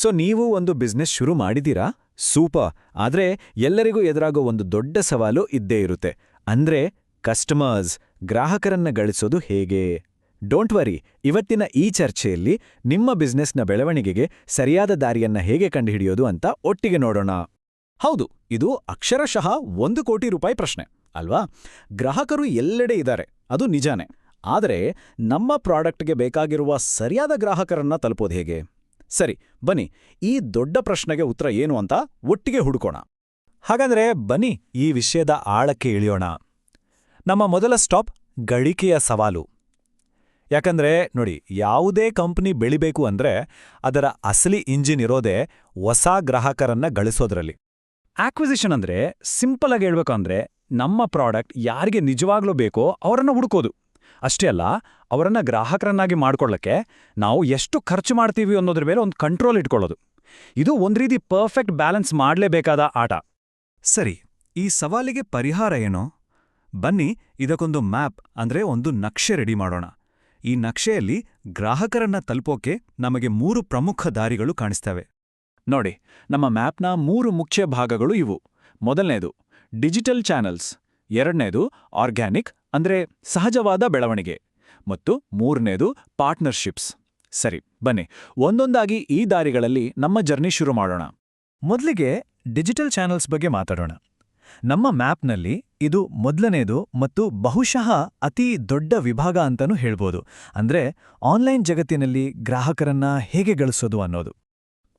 So ನೀವು ಒಂದು business ಶುರು ಮಾಡಿದೀರಾ ಸೂಪರ್. ಆದ್ರೆ ಎಲ್ಲರಿಗೂ ಎದುರಾಗೋ ಒಂದು ದೊಡ್ಡ ಸವಾಲು ಇದ್ದೇ ಇರುತ್ತೆ. ಅಂದ್ರೆ ಕಸ್ಟಮರ್ಸ್ ಗ್ರಾಹಕರನ್ನ ಗಳಿಸೋದು ಹೇಗೆ? ಡೋಂಟ್ ವರಿ ಇವತ್ತಿನ ಈ ಚರ್ಚೆಯಲ್ಲಿ ನಿಮ್ಮ ಬಿಸ್ನೆಸ್ನ ಬೆಳವಣಿಗೆಗೆ ಸರಿಯಾದ ದಾರಿಯನ್ನ ಹೇಗೆ ಕಂಡುಹಿಡಿಯೋದು ಅಂತ ಒಟ್ಟಿಗೆ ನೋಡೋಣ. ಹೌದು, ಇದು ಅಕ್ಷರಶಃ ಒಂದು ಕೋಟಿ ರೂಪಾಯಿ ಪ್ರಶ್ನೆ, ಅಲ್ವಾ? ಗ್ರಾಹಕರು ಎಲ್ಲೆಡೆ ಇದ್ದಾರೆ, ಅದು ನಿಜಾನೇ. ಆದರೆ ನಮ್ಮ ಪ್ರಾಡಕ್ಟ್ಗೆ ಬೇಕಾಗಿರುವ ಸರಿಯಾದ ಗ್ರಾಹಕರನ್ನ ತಲುಪೋದು ಹೇಗೆ? ಸರಿ, ಬನ್ನಿ, ಈ ದೊಡ್ಡ ಪ್ರಶ್ನೆಗೆ ಉತ್ತರ ಏನು ಅಂತ ಒಟ್ಟಿಗೆ ಹುಡುಕೋಣ. ಹಾಗಾದ್ರೆ ಬನ್ನಿ, ಈ ವಿಷಯದ ಆಳಕ್ಕೆ ಇಳಿಯೋಣ. ನಮ್ಮ ಮೊದಲ ಸ್ಟಾಪ್ ಗಳಿಕೆಯ ಸವಾಲು. ಯಾಕಂದ್ರೆ, ನೋಡಿ, ಯಾವುದೇ ಕಂಪ್ನಿ ಬೆಳಿಬೇಕು ಅಂದ್ರೆ ಅದರ ಅಸಲಿ ಇಂಜಿನ್ ಇರೋದೇ ಹೊಸ ಗ್ರಾಹಕರನ್ನ ಗಳಿಸೋದ್ರಲ್ಲಿ. ಆಕ್ವಿಸಿಷನ್ ಅಂದ್ರೆ ಸಿಂಪಲ್ ಆಗಿ ಹೇಳ್ಬೇಕು ಅಂದ್ರೆ ನಮ್ಮ ಪ್ರಾಡಕ್ಟ್ ಯಾರಿಗೆ ನಿಜವಾಗ್ಲೂ ಬೇಕೋ ಅವರನ್ನು ಹುಡುಕೋದು. ಅಷ್ಟೇ ಅಲ್ಲ, ಅವರನ್ನ ಗ್ರಾಹಕರನ್ನಾಗಿ ಮಾಡ್ಕೊಳ್ಳಕ್ಕೆ ನಾವು ಎಷ್ಟು ಖರ್ಚು ಮಾಡ್ತೀವಿ ಅನ್ನೋದ್ರ ಮೇಲೆ ಒಂದು ಕಂಟ್ರೋಲ್ ಇಟ್ಕೊಳ್ಳೋದು. ಇದು ಒಂದು ರೀತಿ ಪರ್ಫೆಕ್ಟ್ ಬ್ಯಾಲೆನ್ಸ್ ಮಾಡಲೇಬೇಕಾದ ಆಟ. ಸರಿ, ಈ ಸವಾಲಿಗೆ ಪರಿಹಾರ ಏನೋ? ಬನ್ನಿ, ಇದಕ್ಕೊಂದು ಮ್ಯಾಪ್ ಅಂದ್ರೆ ಒಂದು ನಕ್ಷೆ ರೆಡಿ ಮಾಡೋಣ. ಈ ನಕ್ಷೆಯಲ್ಲಿ ಗ್ರಾಹಕರನ್ನ ತಲುಪೋಕೆ ನಮಗೆ ಮೂರು ಪ್ರಮುಖ ದಾರಿಗಳು ಕಾಣಿಸ್ತವೆ. ನೋಡಿ, ನಮ್ಮ ಮ್ಯಾಪ್ನ ಮೂರು ಮುಖ್ಯ ಭಾಗಗಳು ಇವು. ಮೊದಲನೇದು ಡಿಜಿಟಲ್ ಚಾನೆಲ್ಸ್ ಎರಡನೇದು ಆರ್ಗ್ಯಾನಿಕ್ ಅಂದ್ರೆ ಸಹಜವಾದ ಬೆಳವಣಿಗೆ. ಮತ್ತು ಮೂರನೇದು ಪಾರ್ಟ್ನರ್ಶಿಪ್ಸ್. ಸರಿ, ಬನ್ನಿ. ಒಂದೊಂದಾಗಿ ಈ ದಾರಿಗಳಲ್ಲಿ ನಮ್ಮ ಜರ್ನಿ ಶುರು ಮಾಡೋಣ. ಮೊದಲಿಗೆ ಡಿಜಿಟಲ್ ಚಾನೆಲ್ಸ್ ಬಗ್ಗೆ ಮಾತಾಡೋಣ. ನಮ್ಮ ಮ್ಯಾಪ್ನಲ್ಲಿ ಇದು ಮೊದಲನೇದು ಮತ್ತು ಬಹುಶಃ ಅತಿ ದೊಡ್ಡ ವಿಭಾಗ ಅಂತನೂ ಹೇಳ್ಬೋದು. ಅಂದ್ರೆ ಆನ್ಲೈನ್ ಜಗತ್ತಿನಲ್ಲಿ ಗ್ರಾಹಕರನ್ನ ಹೇಗೆ ಗಳಿಸೋದು ಅನ್ನೋದು.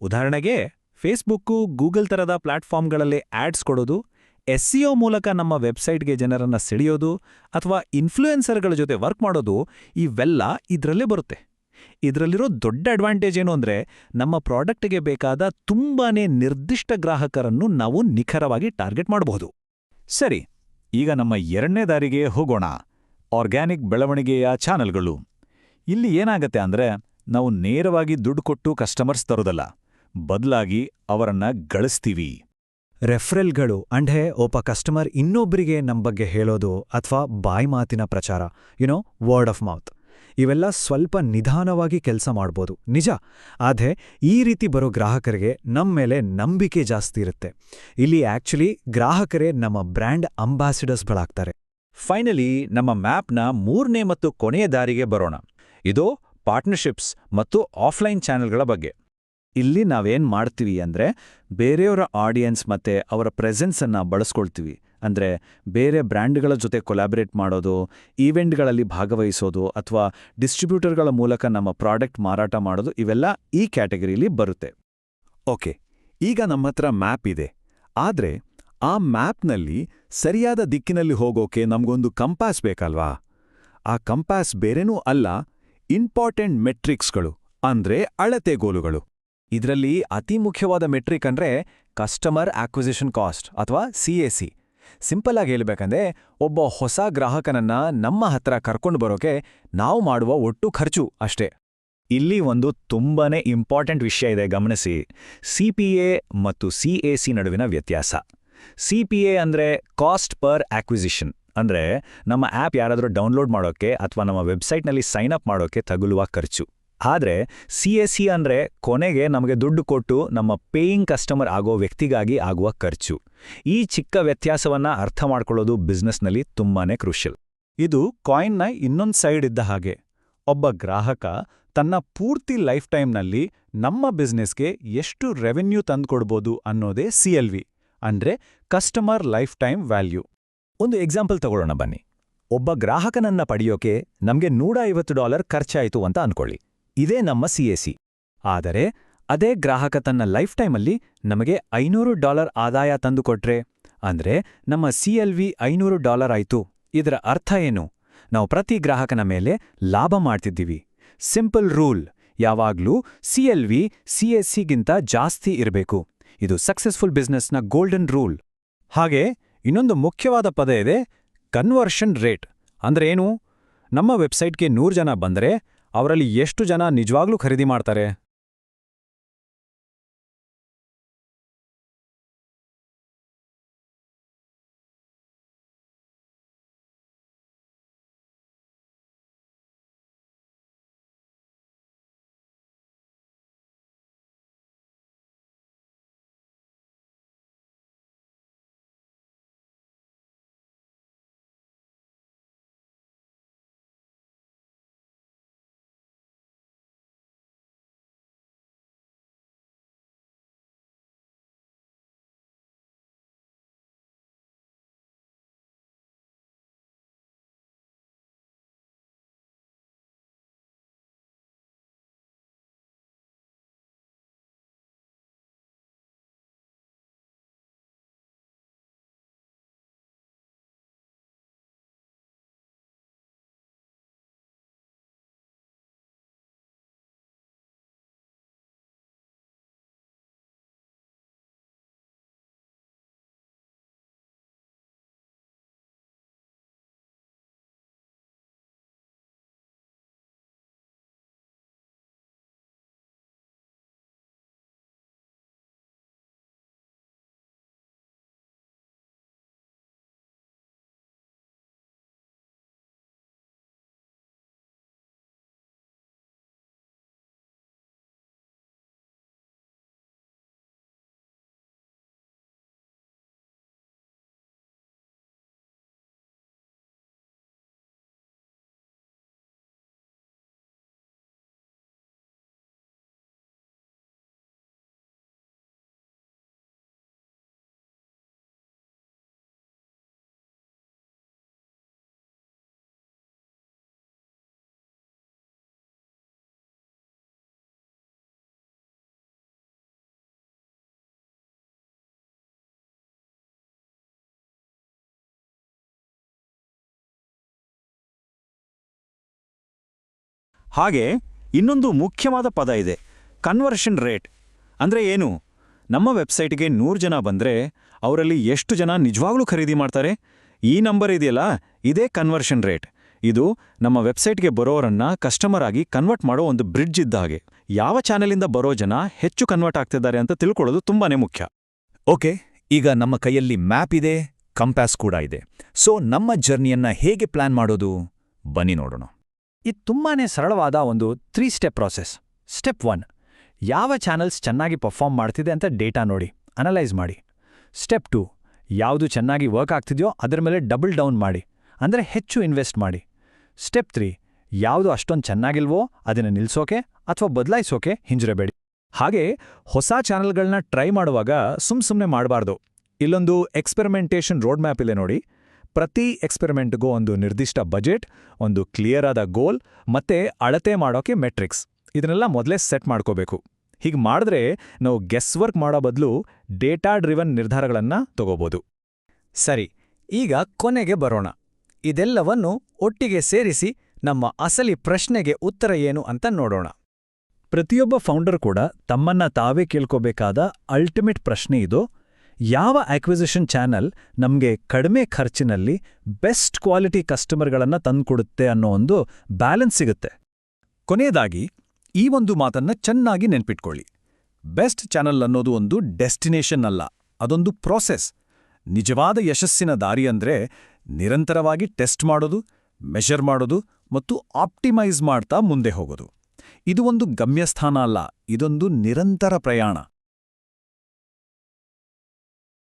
ಉದಾಹರಣೆಗೆ, ಫೇಸ್ಬುಕ್ಕು ಗೂಗಲ್ ತರದ ಪ್ಲಾಟ್ಫಾರ್ಮ್ಗಳಲ್ಲಿ ಆಡ್ಸ್ ಕೊಡೋದು ಎಸ್ಸಿಒ ಮೂಲಕ ನಮ್ಮ ವೆಬ್ಸೈಟ್ಗೆ ಜನರನ್ನ ಸೆಳೆಯೋದು ಅಥವಾ ಇನ್ಫ್ಲೂಯೆನ್ಸರ್ಗಳ ಜೊತೆ ವರ್ಕ್ ಮಾಡೋದು ಇವೆಲ್ಲ ಇದರಲ್ಲೇ ಬರುತ್ತೆ. ಇದರಲ್ಲಿರೋ ದೊಡ್ಡ ಅಡ್ವಾಂಟೇಜ್ ಏನು ಅಂದ್ರೆ ನಮ್ಮ ಪ್ರಾಡಕ್ಟ್ಗೆ ಬೇಕಾದ ತುಂಬಾನೇ ನಿರ್ದಿಷ್ಟ ಗ್ರಾಹಕರನ್ನು ನಾವು ನಿಖರವಾಗಿ ಟಾರ್ಗೆಟ್ ಮಾಡಬಹುದು. ಸರಿ, ಈಗ ನಮ್ಮ ಎರಡನೇ ದಾರಿಗೆ ಹೋಗೋಣ. ಆರ್ಗ್ಯಾನಿಕ್ ಬೆಳವಣಿಗೆಯ ಚಾನೆಲ್ಗಳು. ಇಲ್ಲಿ ಏನಾಗತ್ತೆ ಅಂದರೆ ನಾವು ನೇರವಾಗಿ ದುಡ್ಡು ಕೊಟ್ಟು ಕಸ್ಟಮರ್ಸ್ ತರೋದಲ್ಲ. ಬದಲಾಗಿ ಅವರನ್ನ ಗಳಿಸ್ತೀವಿ. ರೆಫ್ರೆಲ್ಗಳು ಅಂಡೇ ಒಬ್ಬ ಕಸ್ಟಮರ್ ಇನ್ನೊಬ್ಬರಿಗೆ ನಮ್ಮ ಬಗ್ಗೆ ಹೇಳೋದು ಅಥವಾ ಬಾಯಿ ಮಾತಿನ ಪ್ರಚಾರ ಯುನೋ ವರ್ಡ್ ಆಫ್ ಮೌತ್ ಇವೆಲ್ಲ ಸ್ವಲ್ಪ ನಿಧಾನವಾಗಿ ಕೆಲಸ ಮಾಡ್ಬೋದು, ನಿಜ. ಆದರೆ ಈ ರೀತಿ ಬರೋ ಗ್ರಾಹಕರಿಗೆ ನಮ್ಮ ಮೇಲೆ ನಂಬಿಕೆ ಜಾಸ್ತಿ ಇರುತ್ತೆ. ಇಲ್ಲಿ ಆಕ್ಚುಲಿ ಗ್ರಾಹಕರೇ ನಮ್ಮ ಬ್ರ್ಯಾಂಡ್ ಅಂಬಾಸಿಡರ್ಸ್ಗಳಾಗ್ತಾರೆ. ಫೈನಲಿ ನಮ್ಮ ಮ್ಯಾಪ್ನ ಮೂರನೇ ಮತ್ತು ಕೊನೆಯ ದಾರಿಗೆ ಬರೋಣ. ಇದು ಪಾರ್ಟ್ನರ್ಶಿಪ್ಸ್ ಮತ್ತು ಆಫ್ಲೈನ್ ಚಾನೆಲ್ಗಳ ಬಗ್ಗೆ. ಇಲ್ಲಿ ನಾವೇನ್ ಮಾಡ್ತೀವಿ ಅಂದ್ರೆ ಬೇರೆಯವರ ಆಡಿಯನ್ಸ್ ಮತ್ತೆ ಅವರ ಪ್ರೆಸೆನ್ಸ್ ಅನ್ನ ಬಳಸ್ಕೊಳ್ತೀವಿ. ಅಂದ್ರೆ ಬೇರೆ ಬ್ರ್ಯಾಂಡ್ಗಳ ಜೊತೆ ಕೊಲಾಬರೇಟ್ ಮಾಡೋದು ಈವೆಂಟ್ಗಳಲ್ಲಿ ಭಾಗವಹಿಸೋದು ಅಥವಾ ಡಿಸ್ಟ್ರಿಬ್ಯೂಟರ್ಗಳ ಮೂಲಕ ನಮ್ಮ ಪ್ರಾಡಕ್ಟ್ ಮಾರಾಟ ಮಾಡೋದು ಇವೆಲ್ಲ ಈ ಕ್ಯಾಟಗರಿಲಿ ಬರುತ್ತೆ. ಓಕೆ ಈಗ ನಮ್ಮತ್ರ ಮ್ಯಾಪ್ ಇದೆ. ಆದ್ರೆ ಆ ಮ್ಯಾಪ್ನಲ್ಲಿ ಸರಿಯಾದ ದಿಕ್ಕಿನಲ್ಲಿ ಹೋಗೋಕೆ ನಮಗೊಂದು ಕಂಪಾಸ್ ಬೇಕಲ್ವಾ? ಆ ಕಂಪಾಸ್ ಬೇರೆನೂ ಅಲ್ಲ ಇಂಪಾರ್ಟೆಂಟ್ ಮೆಟ್ರಿಕ್ಸ್ಗಳು ಅಂದ್ರೆ ಅಳತೆಗೋಲುಗಳು ಇದರಲ್ಲಿ ಅತಿ ಮುಖ್ಯವಾದ ಮೆಟ್ರಿಕ್ ಅಂದ್ರೆ ಕಸ್ಟಮರ್ ಆಕ್ವಿಸಿಷನ್ ಕಾಸ್ಟ್ ಅಥವಾ ಎ ಸಿಂಪಲ್ ಆಗಿ ಹೇಳ್ಬೇಕಂದ್ರೆ ಒಬ್ಬ ಹೊಸ ಗ್ರಾಹಕನನ್ನ ನಮ್ಮ ಹತ್ರ ಕರ್ಕೊಂಡು ಬರೋಕೆ ನಾವು ಮಾಡುವ ಒಟ್ಟು ಖರ್ಚು ಅಷ್ಟೇ. ಇಲ್ಲಿ ಒಂದು ತುಂಬಾನೇ ಇಂಪಾರ್ಟೆಂಟ್ ವಿಷಯ ಇದೆ, ಗಮನಿಸಿ. ಸಿಪಿಎ ಮತ್ತು ಸಿ ನಡುವಿನ ವ್ಯತ್ಯಾಸ. ಸಿಪಿಎ ಅಂದ್ರೆ ಕಾಸ್ಟ್ ಪರ್ ಆಕ್ವಿಸಿಷನ್ ಅಂದ್ರೆ ನಮ್ಮ ಆ್ಯಪ್ ಯಾರಾದರೂ ಡೌನ್ಲೋಡ್ ಮಾಡೋಕೆ ಅಥವಾ ನಮ್ಮ ವೆಬ್ಸೈಟ್ನಲ್ಲಿ ಸೈನ್ ಅಪ್ ಮಾಡೋಕೆ ತಗುಲುವ ಖರ್ಚು. ಆದ್ರೆ ಸಿ ಎಸ್ ಸಿ ಅಂದ್ರೆ ಕೊನೆಗೆ ನಮಗೆ ದುಡ್ಡು ಕೊಟ್ಟು ನಮ್ಮ ಪೇಯಿಂಗ್ ಕಸ್ಟಮರ್ ಆಗೋ ವ್ಯಕ್ತಿಗಾಗಿ ಆಗುವ ಖರ್ಚು. ಈ ಚಿಕ್ಕ ವ್ಯತ್ಯಾಸವನ್ನ ಅರ್ಥ ಮಾಡ್ಕೊಳ್ಳೋದು ಬಿಸ್ನೆಸ್ನಲ್ಲಿ ತುಂಬಾನೇ ಕ್ರೂಷಿಯಲ್ ಇದು ಕಾಯಿನ್ನ ಇನ್ನೊಂದು ಸೈಡ್ ಇದ್ದ ಹಾಗೆ. ಒಬ್ಬ ಗ್ರಾಹಕ ತನ್ನ ಪೂರ್ತಿ ಲೈಫ್ ಟೈಮ್ನಲ್ಲಿ ನಮ್ಮ ಬಿಸ್ನೆಸ್ಗೆ ಎಷ್ಟು ರೆವೆನ್ಯೂ ತಂದುಕೊಡ್ಬೋದು ಅನ್ನೋದೇ ಸಿ ಎಲ್ ವಿ ಅಂದ್ರೆ ಕಸ್ಟಮರ್ ಲೈಫ್ ಟೈಮ್ ವ್ಯಾಲ್ಯೂ ಒಂದು ಎಕ್ಸಾಂಪಲ್ ತಗೊಳ್ಳೋಣ ಬನ್ನಿ. ಒಬ್ಬ ಗ್ರಾಹಕನನ್ನ ಪಡೆಯೋಕೆ ನಮಗೆ ನೂರ ಐವತ್ತು ಡಾಲರ್ ಖರ್ಚಾಯಿತು ಅಂತ ಅನ್ಕೊಳ್ಳಿ. ಇದೇ ನಮ್ಮ ಸಿಎಸಿ ಆದರೆ, ಅದೇ ಗ್ರಾಹಕ ತನ್ನ ಲೈಫ್ ಟೈಮಲ್ಲಿ ನಮಗೆ ಐನೂರು ಡಾಲರ್ ಆದಾಯ ತಂದುಕೊಟ್ರೆ ಅಂದ್ರೆ ನಮ್ಮ ಸಿಎಲ್ವಿ ಐನೂರು ಡಾಲರ್ ಆಯ್ತು. ಇದರ ಅರ್ಥ ಏನು? ನಾವು ಪ್ರತಿ ಗ್ರಾಹಕನ ಮೇಲೆ ಲಾಭ ಮಾಡ್ತಿದ್ದೀವಿ. ಸಿಂಪಲ್ ರೂಲ್, ಯಾವಾಗ್ಲೂ ಸಿಎಲ್ವಿ ಸಿಎಸ್ಸಿಗಿಂತ ಜಾಸ್ತಿ ಇರಬೇಕು. ಇದು ಸಕ್ಸಸ್ಫುಲ್ ಬಿಸ್ನೆಸ್ನ ಗೋಲ್ಡನ್ ರೂಲ್. ಹಾಗೆ, ಇನ್ನೊಂದು ಮುಖ್ಯವಾದ ಪದ ಇದೆ, ಕನ್ವರ್ಷನ್ ರೇಟ್. ಅಂದ್ರೆ ಏನು? ನಮ್ಮ ವೆಬ್ಸೈಟ್ಗೆ ನೂರು ಜನ ಬಂದರೆ ಅವರಲ್ಲಿ ಎಷ್ಟು ಜನ ನಿಜವಾಗ್ಲೂ ಖರೀದಿ ಮಾಡ್ತಾರೆ? ಹಾಗೆ ಇನ್ನೊಂದು ಮುಖ್ಯವಾದ ಪದ ಇದೆ ಕನ್ವರ್ಷನ್ ರೇಟ್ ಅಂದ್ರೆ ಏನು? ನಮ್ಮ ವೆಬ್ಸೈಟ್ಗೆ ನೂರು ಜನ ಬಂದ್ರೆ ಅವರಲ್ಲಿ ಎಷ್ಟು ಜನ ನಿಜವಾಗ್ಲೂ ಖರೀದಿ ಮಾಡ್ತಾರೆ? ಈ ನಂಬರ್ ಇದೆಯಲ್ಲ? ಇದೇ ಕನ್ವರ್ಷನ್ ರೇಟ್ ಇದು ನಮ್ಮ ವೆಬ್ಸೈಟ್ಗೆ ಬರೋರನ್ನ ಕಸ್ಟಮರ್ ಆಗಿ ಕನ್ವರ್ಟ್ ಮಾಡೋ ಒಂದು ಬ್ರಿಡ್ಜ್ ಇದ್ದ ಹಾಗೆ. ಯಾವ ಚಾನೆಲಿಂದ ಬರೋ ಜನ ಹೆಚ್ಚು ಕನ್ವರ್ಟ್ ಆಗ್ತಿದ್ದಾರೆ ಅಂತ ತಿಳ್ಕೊಳ್ಳೋದು ತುಂಬಾನೇ ಮುಖ್ಯ. ಓಕೆ ಈಗ ನಮ್ಮ ಕೈಯಲ್ಲಿ ಮ್ಯಾಪ್ ಇದೆ ಕಂಪ್ಯಾಸ್ ಕೂಡ ಇದೆ. ಸೊ ನಮ್ಮ ಜರ್ನಿಯನ್ನ ಹೇಗೆ ಪ್ಲಾನ್ ಮಾಡೋದು? ಬನ್ನಿ ನೋಡೋಣ. ಇದು ತುಂಬಾನೇ ಸರಳವಾದ ಒಂದು three step process step one ಯಾವ ಚಾನಲ್ಸ್ ಚೆನ್ನಾಗಿ ಪರ್ಫಾರ್ಮ್ ಮಾಡ್ತಿದೆ ಅಂತ ಡೇಟಾ ನೋಡಿ ಅನಲೈಸ್ ಮಾಡಿ. ಸ್ಟೆಪ್ ಟು ಯಾವುದು ಚೆನ್ನಾಗಿ ವರ್ಕ್ ಆಗ್ತಿದೆಯೋ ಅದರ ಮೇಲೆ ಡಬಲ್ ಡೌನ್ ಮಾಡಿ, ಅಂದರೆ ಹೆಚ್ಚು ಇನ್ವೆಸ್ಟ್ ಮಾಡಿ. ಸ್ಟೆಪ್ ತ್ರೀ ಯಾವುದು ಅಷ್ಟೊಂದು ಚೆನ್ನಾಗಿಲ್ವೋ ಅದನ್ನು ನಿಲ್ಸೋಕೆ ಅಥವಾ ಬದಲಾಯಿಸೋಕೆ ಹಿಂಜರಬೇಡಿ. ಹಾಗೆ ಹೊಸ ಚಾನೆಲ್ಗಳನ್ನ ಟ್ರೈ ಮಾಡುವಾಗ ಸುಮ್ ಸುಮ್ಮನೆ ಮಾಡಬಾರ್ದು. ಇಲ್ಲೊಂದು ಎಕ್ಸ್ಪೆರಿಮೆಂಟೇಷನ್ ರೋಡ್ ಮ್ಯಾಪ್ ಇದೆ ನೋಡಿ. ಪ್ರತಿ ಎಕ್ಸ್ಪೆರಿಮೆಂಟ್ಗೂ ಒಂದು ನಿರ್ದಿಷ್ಟ ಬಜೆಟ್ ಒಂದು ಕ್ಲಿಯರ್ ಆದ ಗೋಲ್ ಮತ್ತೆ ಅಳತೆ ಮಾಡೋಕೆ ಮೆಟ್ರಿಕ್ಸ್ ಇದನ್ನೆಲ್ಲ ಮೊದಲೇ ಸೆಟ್ ಮಾಡ್ಕೋಬೇಕು. ಹೀಗೆ ಮಾಡಿದ್ರೆ ನಾವು ಗೆಸ್ ವರ್ಕ್ ಮಾಡೋ ಬದಲು ಡೇಟಾ ಡ್ರಿವನ್ ನಿರ್ಧಾರಗಳನ್ನು ತಗೋಬೋದು. ಸರಿ, ಈಗ ಕೊನೆಗೆ ಬರೋಣ. ಇದೆಲ್ಲವನ್ನು ಒಟ್ಟಿಗೆ ಸೇರಿಸಿ ನಮ್ಮ ಅಸಲಿ ಪ್ರಶ್ನೆಗೆ ಉತ್ತರ ಏನು ಅಂತ ನೋಡೋಣ. ಪ್ರತಿಯೊಬ್ಬ ಫೌಂಡರ್ ಕೂಡ ತಮ್ಮನ್ನ ತಾವೇ ಕೇಳ್ಕೋಬೇಕಾದ ಅಲ್ಟಿಮೇಟ್ ಪ್ರಶ್ನೆ ಇದು. ಯಾವ ಅಕ್ವಿಸಿಷನ್ ಚಾನಲ್ ನಮಗೆ ಕಡಿಮೆ ಖರ್ಚಿನಲ್ಲಿ ಬೆಸ್ಟ್ ಕ್ವಾಲಿಟಿ ಕಸ್ಟಮರ್ಗಳನ್ನು ತಂದುಕೊಡುತ್ತೆ ಅನ್ನೋ ಒಂದು ಬ್ಯಾಲೆನ್ಸ್ ಸಿಗುತ್ತೆ. ಕೊನೆಯದಾಗಿ, ಈ ಒಂದು ಮಾತನ್ನ ಚೆನ್ನಾಗಿ ನೆನ್ಪಿಟ್ಕೊಳ್ಳಿ. ಬೆಸ್ಟ್ ಚಾನಲ್ ಅನ್ನೋದು ಒಂದು ಡೆಸ್ಟಿನೇಷನ್ ಅಲ್ಲ, ಅದೊಂದು ಪ್ರೋಸೆಸ್ ನಿಜವಾದ ಯಶಸ್ಸಿನ ದಾರಿ ಅಂದ್ರೆ ನಿರಂತರವಾಗಿ ಟೆಸ್ಟ್ ಮಾಡೋದು ಮೆಷರ್ ಮಾಡೋದು ಮತ್ತು ಆಪ್ಟಿಮೈಸ್ ಮಾಡ್ತಾ ಮುಂದೆ ಹೋಗೋದು. ಇದು ಒಂದು ಗಮ್ಯಸ್ಥಾನ ಅಲ್ಲ, ಇದೊಂದು ನಿರಂತರ ಪ್ರಯಾಣ.